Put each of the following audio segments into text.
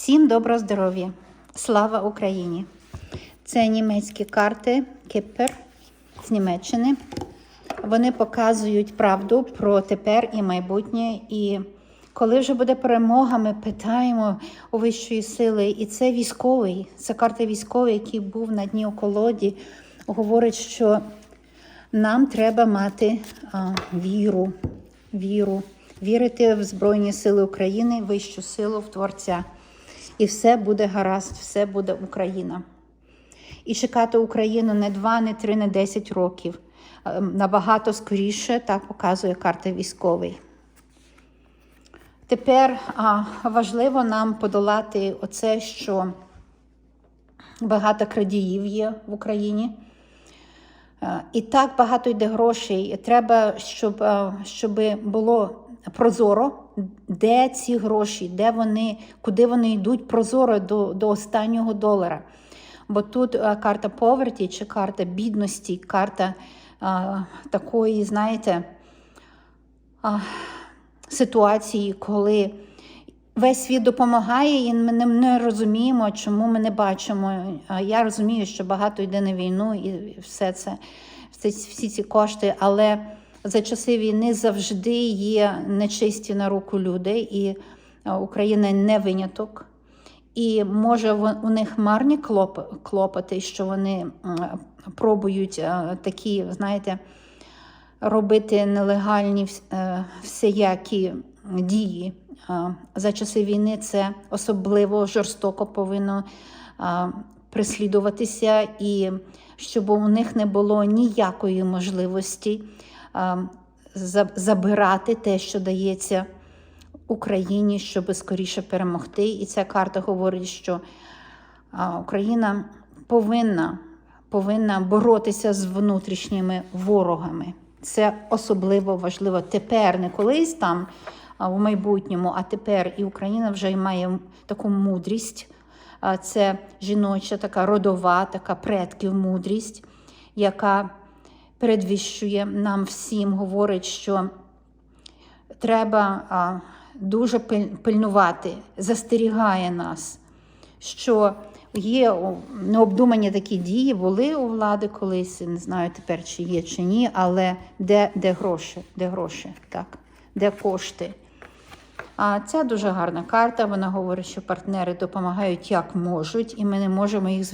Всім доброго здоров'я! Слава Україні! Це німецькі карти Кіпер з Німеччини. Вони показують правду про тепер і майбутнє. І коли вже буде перемога, ми питаємо у вищої сили. І це військовий, це карта військовий, який був на дні у колоді, говорить, що нам треба мати а, віру, віру, вірити в Збройні Сили України, вищу силу в Творця. І все буде гаразд, все буде Україна. І чекати Україну не два, не три, не десять років. Е, Набагато скоріше, так показує карта військовий. Тепер а, важливо нам подолати оце, що багато крадіїв є в Україні. Е, І так багато йде грошей. Треба, щоб, е, щоб було прозоро, де ці гроші, де вони, куди вони йдуть прозоро до, до останнього долара. Бо тут е, карта поверті чи карта бідності, карта а, такої, знаєте, а, ситуації, коли весь світ допомагає, і ми не, розуміємо, чому ми не бачимо. Я розумію, що багато йде на війну і все це, всі ці кошти, але за часи війни завжди є нечисті на руку люди, і Україна не виняток. І може у них марні клоп- клопоти, що вони пробують е, такі, знаєте, робити нелегальні вс- е, всіякі дії. Е, За часи війни це особливо жорстоко повинно е, прислідуватися, і щоб у них не було ніякої можливості е, забирати те, що дається Україні, щоб скоріше перемогти. І ця карта говорить, що Україна повинна, повинна боротися з внутрішніми ворогами. Це особливо важливо тепер, не колись там в майбутньому, а тепер і Україна вже має таку мудрість. Це жіноча, така родова, така предків мудрість, яка передвіщує нам всім, говорить, що треба дуже пильнувати, застерігає нас, що є необдумані такі дії, були у влади колись, не знаю тепер, чи є, чи ні, але де, де гроші, де гроші, так, де кошти. А ця дуже гарна карта. Вона говорить, що партнери допомагають як можуть, і ми не можемо їх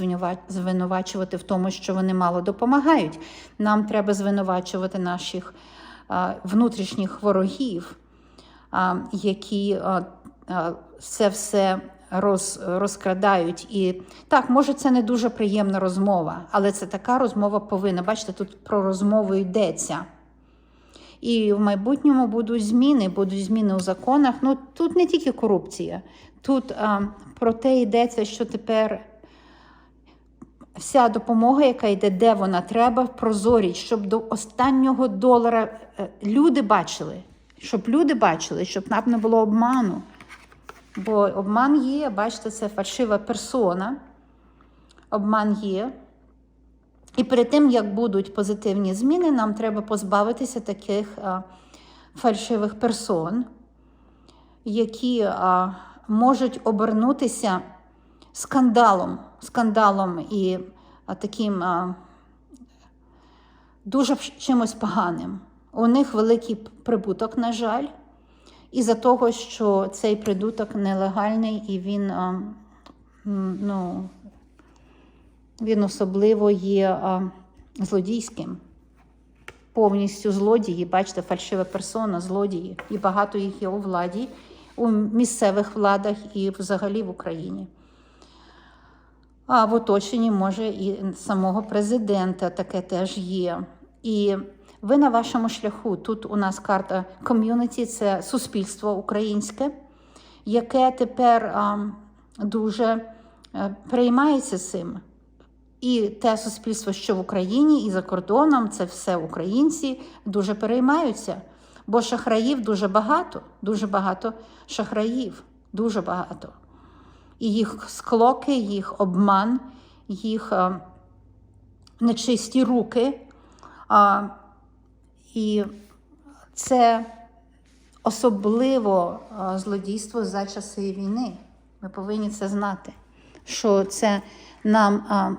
звинувачувати в тому, що вони мало допомагають. Нам треба звинувачувати наших внутрішніх ворогів, які це все роз, розкрадають. І так, може, це не дуже приємна розмова, але це така розмова повинна. Бачите, тут про розмову йдеться. І в майбутньому будуть зміни, будуть зміни у законах. Ну тут не тільки корупція, тут а, про те йдеться, що тепер вся допомога, яка йде, де вона треба, прозорість, щоб до останнього долара е, люди бачили, щоб люди бачили, щоб нам не було обману. Бо обман є, бачите, це фальшива персона. Обман є. І перед тим, як будуть позитивні зміни, нам треба позбавитися таких а, фальшивих персон, які а, можуть обернутися скандалом, скандалом і а, таким дуже чимось поганим. У них великий прибуток, на жаль, із-за того, що цей прибуток нелегальний і він ну, він особливо є а, злодійським. Повністю злодії, бачите, фальшива персона, злодії. І багато їх є у владі, у місцевих владах і взагалі в Україні. А в оточенні може і самого президента таке теж є. І ви на вашому шляху. Тут у нас карта ком'юніті, це суспільство українське, яке тепер а, дуже е, переймається цим. І те суспільство, що в Україні, і за кордоном, це все українці дуже переймаються. Бо шахраїв дуже багато, дуже багато шахраїв, дуже багато. І їх склоки, їх обман, їх а, нечисті руки. А, і це особливо а, злодійство за часи війни. Ми повинні це знати, що це нам а,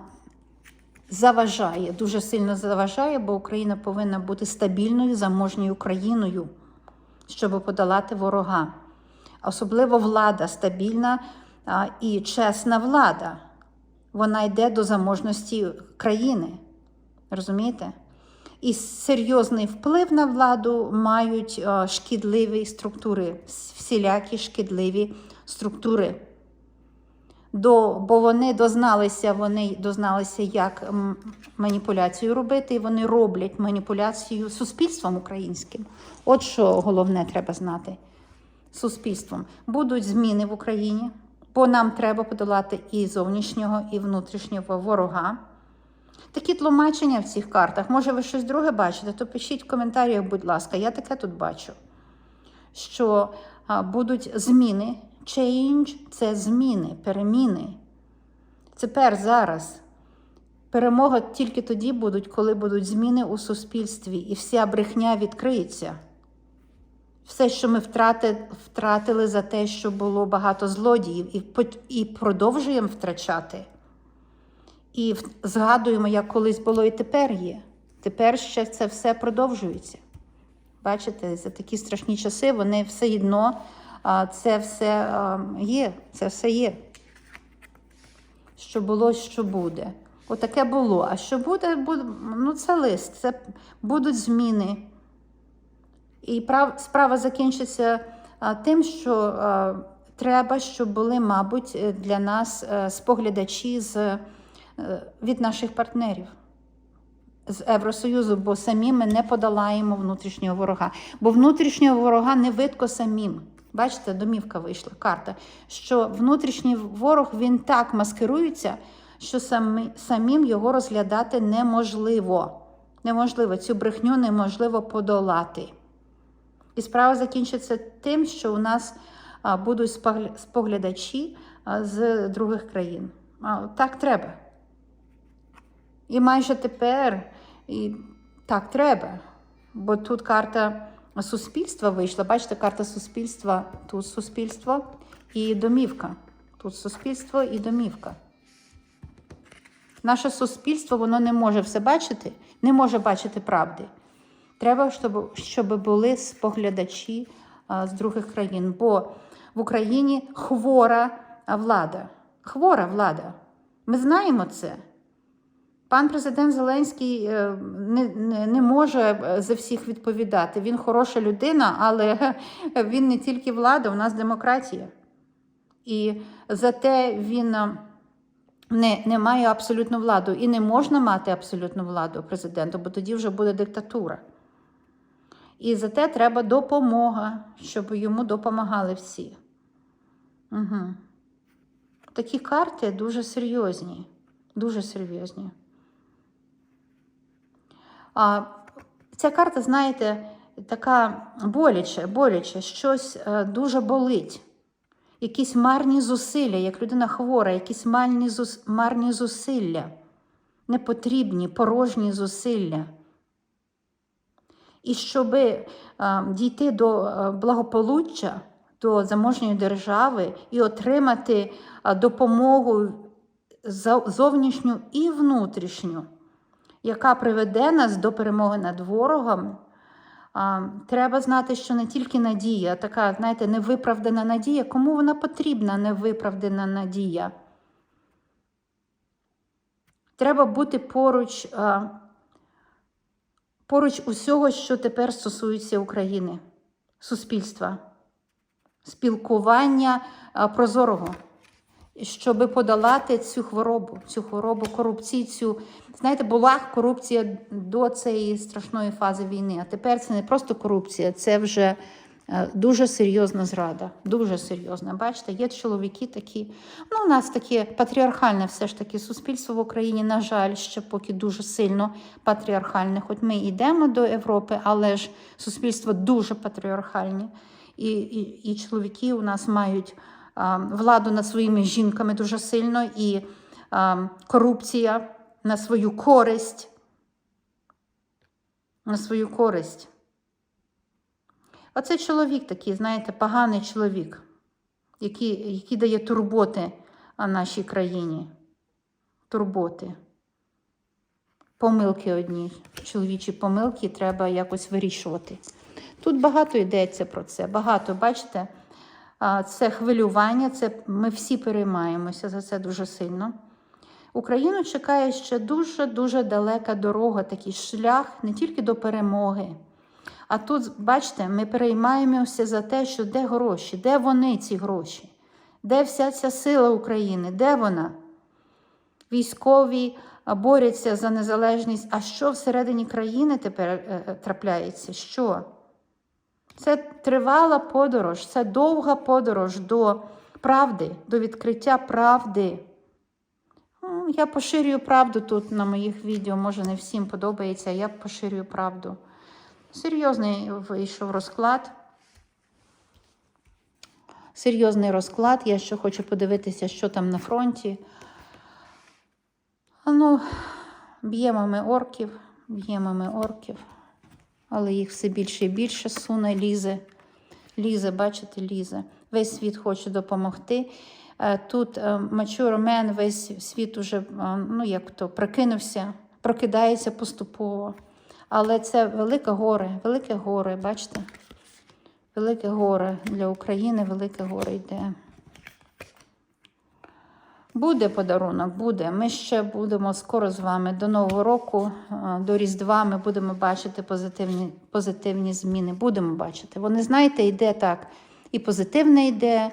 заважає, дуже сильно заважає, бо Україна повинна бути стабільною, заможньою країною, щоб подолати ворога. Особливо влада стабільна і чесна влада. Вона йде до заможності країни. Розумієте? І серйозний вплив на владу мають шкідливі структури, всілякі шкідливі структури. До, бо вони дозналися, вони дозналися, як маніпуляцію робити, і вони роблять маніпуляцію суспільством українським. От що головне треба знати суспільством. Будуть зміни в Україні, бо нам треба подолати і зовнішнього, і внутрішнього ворога. Такі тлумачення в цих картах. Може, ви щось друге бачите, то пишіть в коментарях, будь ласка, я таке тут бачу. Що будуть зміни. Change – це зміни, переміни. Тепер зараз. Перемога тільки тоді будуть, коли будуть зміни у суспільстві, і вся брехня відкриється. Все, що ми втрати, втратили за те, що було багато злодіїв, і, продовжуємо втрачати. І згадуємо, як колись було і тепер є. Тепер ще це все продовжується. Бачите, за такі страшні часи вони все одно це все є. Це все є. Що було, що буде. Отаке було. А що буде, буде ну це лист, це будуть зміни. І прав, справа закінчиться а, тим, що а, треба, щоб були, мабуть, для нас е, споглядачі з, е, від наших партнерів з Євросоюзу, бо самі ми не подолаємо внутрішнього ворога. Бо внутрішнього ворога не видко самим. Бачите, домівка вийшла, карта. Що внутрішній ворог він так маскирується, що самі, самим його розглядати неможливо. Неможливо, цю брехню неможливо подолати. І справа закінчиться тим, що у нас будуть спогля- споглядачі з других країн. Так треба. І майже тепер і так треба. Бо тут карта суспільства вийшла. Бачите, карта суспільства, тут суспільство і домівка. Тут суспільство і домівка. Наше суспільство воно не може все бачити, не може бачити правди. Треба, щоб, щоб були споглядачі а, з других країн. Бо в Україні хвора влада. Хвора влада. Ми знаємо це. Пан президент Зеленський е, не, не, не може е, за всіх відповідати. Він хороша людина, але він не тільки влада, у нас демократія. І зате він е, не, не має абсолютну владу. І не можна мати абсолютну владу президенту, бо тоді вже буде диктатура. І зате треба допомога, щоб йому допомагали всі. Угу. Такі карти дуже серйозні. Дуже серйозні. А, ця карта, знаєте, така боляче, боляче, щось е, дуже болить. Якісь марні зусилля, як людина хвора, якісь марні, зус, марні зусилля, непотрібні, порожні зусилля. І щоб е, дійти до е, благополуччя, до заможньої держави і отримати допомогу зовнішню і внутрішню, яка приведе нас до перемоги над ворогом. Треба знати, що не тільки надія, така, знаєте, невиправдана надія. Кому вона потрібна, невиправдана надія? Треба бути поруч, поруч усього, що тепер стосується України, суспільства, спілкування прозорого щоб подолати цю хворобу, цю хворобу корупції. Цю знаєте, була корупція до цієї страшної фази війни. А тепер це не просто корупція, це вже е, дуже серйозна зрада. Дуже серйозна. Бачите, є чоловіки такі. Ну, у нас таке патріархальне все ж таки суспільство в Україні, на жаль, ще поки дуже сильно патріархальне. Хоч ми йдемо до Європи, але ж суспільство дуже патріархальне. І, і, і чоловіки у нас мають владу над своїми жінками дуже сильно, і корупція на свою користь. На свою користь. Оце чоловік такий, знаєте, поганий чоловік. який, який дає турботи нашій країні. Турботи. Помилки одні, чоловічі помилки треба якось вирішувати. Тут багато йдеться про це. Багато, бачите, це хвилювання, це ми всі переймаємося за це дуже сильно. Україну чекає ще дуже-дуже далека дорога, такий шлях не тільки до перемоги. А тут, бачите, ми переймаємося за те, що де гроші, де вони, ці гроші, де вся ця сила України, де вона? Військові борються за незалежність. А що всередині країни тепер е, е, трапляється? Що? Це тривала подорож, це довга подорож до правди, до відкриття правди. Ну, Я поширюю правду тут на моїх відео, може не всім подобається, я поширюю правду. Серйозний вийшов розклад. Серйозний розклад. Я ще хочу подивитися, що там на фронті. Ну, б'ємо ми орків, б'ємо ми орків, але їх все більше і більше суне, лізе. Лізе, бачите, лізе. Весь світ хоче допомогти. Е, Тут Mature Man, весь світ уже, е, ну як то, прокинувся, прокидається поступово. Але це велике горе, велике горе, бачите? Велике горе для України, велике горе йде. Буде подарунок, буде. Ми ще будемо скоро з вами до Нового року, е, до Різдва. Ми будемо бачити позитивні, позитивні зміни. Будемо бачити. Вони, знаєте, йде так. І позитивне йде,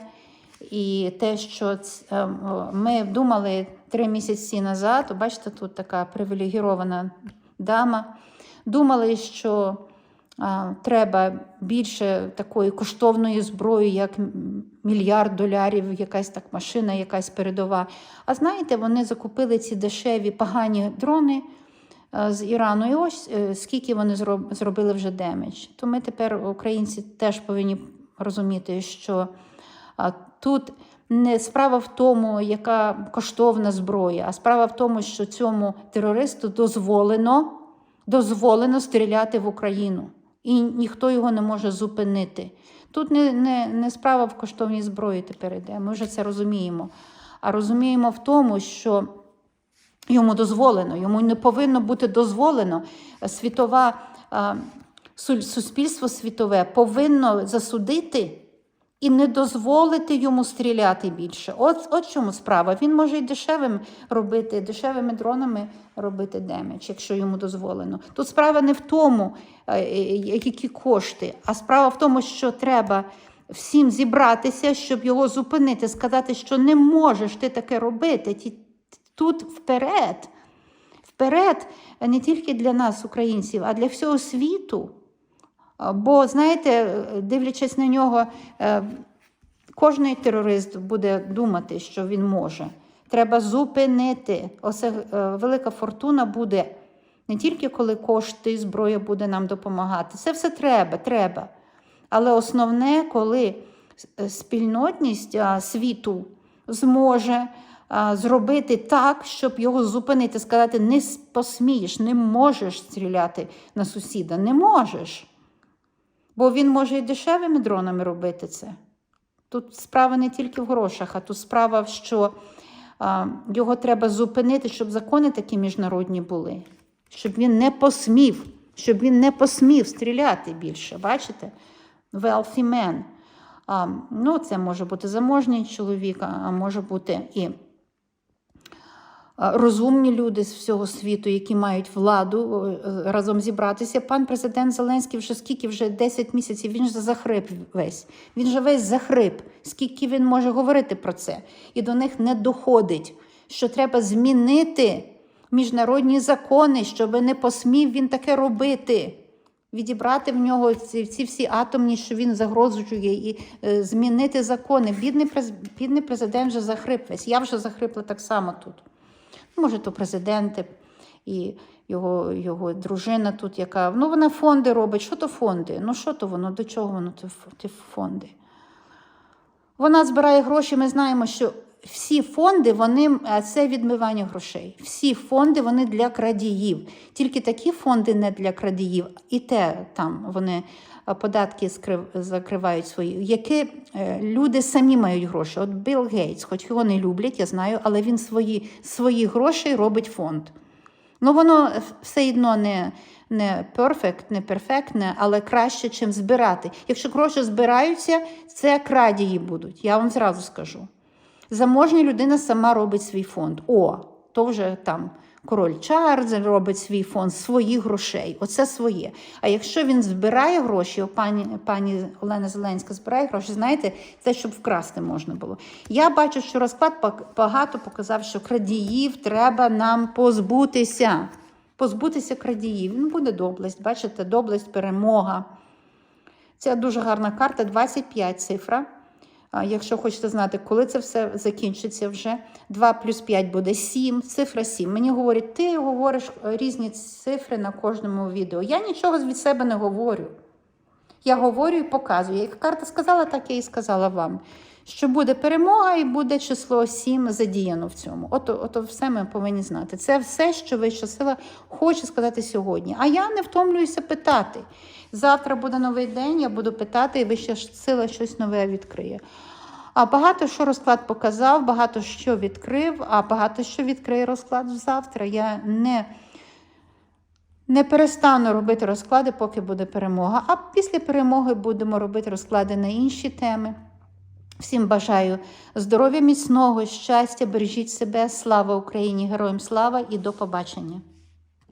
і те, що е, ми думали три місяці назад, бачите, тут така привілегірована дама. Думали, що треба більше такої коштовної зброї, як мільярд долярів, якась так машина, якась передова. А знаєте, вони закупили ці дешеві погані дрони е, з Ірану. І ось е, скільки вони зробили вже демедж. То ми тепер, українці, теж повинні розуміти, що тут не справа в тому, яка коштовна зброя, а справа в тому, що цьому терористу дозволено, дозволено стріляти в Україну. І ніхто його не може зупинити. Тут не, не, не справа в коштовній зброї тепер йде. Ми вже це розуміємо. А розуміємо в тому, що йому дозволено, йому не повинно бути дозволено. Світова суспільство світове повинно засудити і не дозволити йому стріляти більше. От, от чому справа. Він може і дешевим робити, дешевими дронами робити демедж, якщо йому дозволено. Тут справа не в тому, е, е, які кошти, а справа в тому, що треба всім зібратися, щоб його зупинити, сказати, що не можеш ти таке робити. Тут вперед. Вперед не тільки для нас, українців, а для всього світу. Бо, знаєте, е, дивлячись на нього, е, кожний терорист буде думати, що він може. Треба зупинити. Оце е, велика фортуна буде не тільки коли кошти зброя буде нам допомагати. Це все треба, треба. Але основне, коли спільнотність світу зможе зробити так, щоб його зупинити, сказати, не посмієш, не можеш стріляти на сусіда, не можеш. Бо він може і дешевими дронами робити це. Тут справа не тільки в грошах, а тут справа, що а, його треба зупинити, щоб закони такі міжнародні були, щоб він не посмів, щоб він не посмів стріляти більше. Бачите? Wealthy man. А, ну, це може бути заможний чоловік, а може бути і розумні люди з всього світу, які мають владу е, разом зібратися. Пан президент Зеленський вже скільки вже 10 місяців, він же захрип весь. Він же весь захрип. Скільки він може говорити про це? І до них не доходить, що треба змінити міжнародні закони, щоб не посмів він таке робити. Відібрати в нього ці, ці всі атомні, що він загрожує, і е, змінити закони. Бідний, бідний президент вже захрип весь. Я вже захрипла так само тут. Може, то президенти і його, його дружина тут, яка. Ну, вона фонди робить. Що то фонди? Ну, що то воно? До чого воно ті фонди? Вона збирає гроші. Ми знаємо, що всі фонди, вони це відмивання грошей. Всі фонди вони для крадіїв. Тільки такі фонди не для крадіїв, і те там вони податки скрив, закривають свої, які е, люди самі мають гроші. От Білл Гейтс, хоч його не люблять, я знаю, але він свої, свої гроші робить фонд. Ну, воно все одно не, не перфект, не перфектне, але краще, чим збирати. Якщо гроші збираються, це крадії будуть. Я вам зразу скажу. Заможня людина сама робить свій фонд. О, то вже там король Чарльз робить свій фонд своїх грошей. Оце своє. А якщо він збирає гроші, о, пані, пані Олена Зеленська збирає гроші, знаєте, це щоб вкрасти можна було. Я бачу, що розклад багато показав, що крадіїв треба нам позбутися. Позбутися крадіїв. Ну, буде доблесть. Бачите, доблесть, перемога. Це дуже гарна карта, 25 цифра. Якщо хочете знати, коли це все закінчиться вже, 2 плюс 5 буде 7, цифра 7. Мені говорять, ти говориш е, різні цифри на кожному відео. Я нічого від себе не говорю. Я говорю і показую. Як карта сказала, так я і сказала вам. Що буде перемога і буде число 7 задіяно в цьому. Ото, ото все ми повинні знати. Це все, що вища сила хоче сказати сьогодні. А я не втомлююся питати. Завтра буде новий день, я буду питати, і вища сила щось нове відкриє. А багато що розклад показав, багато що відкрив, а багато що відкриє розклад завтра. Я не, не перестану робити розклади, поки буде перемога. А після перемоги будемо робити розклади на інші теми. Всім бажаю здоров'я міцного, щастя, бережіть себе, слава Україні, героям слава і до побачення.